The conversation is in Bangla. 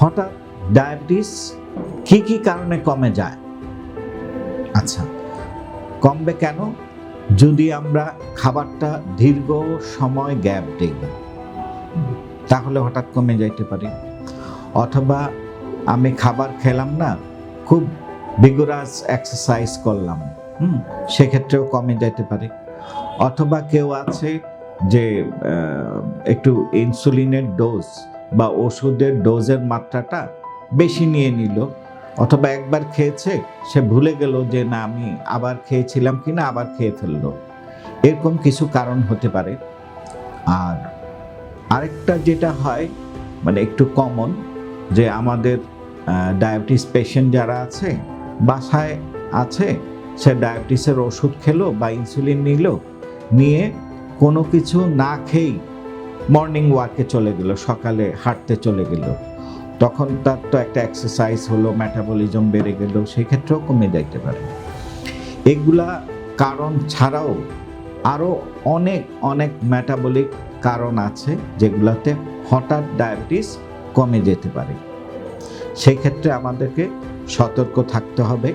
হঠাৎ ডায়াবেটিস কি কি কারণে কমে যায়? আচ্ছা কমবে কেন? যদি আমরা খাবারটা দীর্ঘ সময় গ্যাপ দিই, তাহলে হঠাৎ কমে যাইতে পারে। অথবা আমি খাবার খেলাম না, খুব বিগোরাস এক্সারসাইজ করলাম, হুম, সেক্ষেত্রেও কমে যাইতে পারে। অথবা কেউ আছে যে একটু ইনসুলিনের ডোজ বা ওষুধের ডোজের মাত্রাটা বেশি নিয়ে নিল, অথবা একবার খেয়েছে, সে ভুলে গেল যে না, আমি আবার খেয়েছিলাম কি না আবার খেয়ে ফেলল। এরকম কিছু কারণ হতে পারে। আর আরেকটা যেটা হয় মানে একটু কমন যে আমাদের ডায়াবেটিস পেশেন্ট যারা আছে, বাসায় আছে, সে ডায়াবেটিসের ওষুধ খেলো বা ইনসুলিন নিল, নিয়ে কোনো কিছু না খেয়েই মর্নিং ওয়াকে চলে গেল, সকালে হাঁটতে চলে গেল। তখন তার তো একটা এক্সারসাইজ হলো ম্যাটাবলিজম বেড়ে গেল সেক্ষেত্রেও কমে যাইতে পারে। এগুলা কারণ ছাড়াও আরও অনেক অনেক ম্যাটাবলিক কারণ আছে, যেগুলোতে হঠাৎ ডায়াবেটিস কমে যেতে পারে। সেই ক্ষেত্রে আমাদেরকে সতর্ক থাকতে হবে।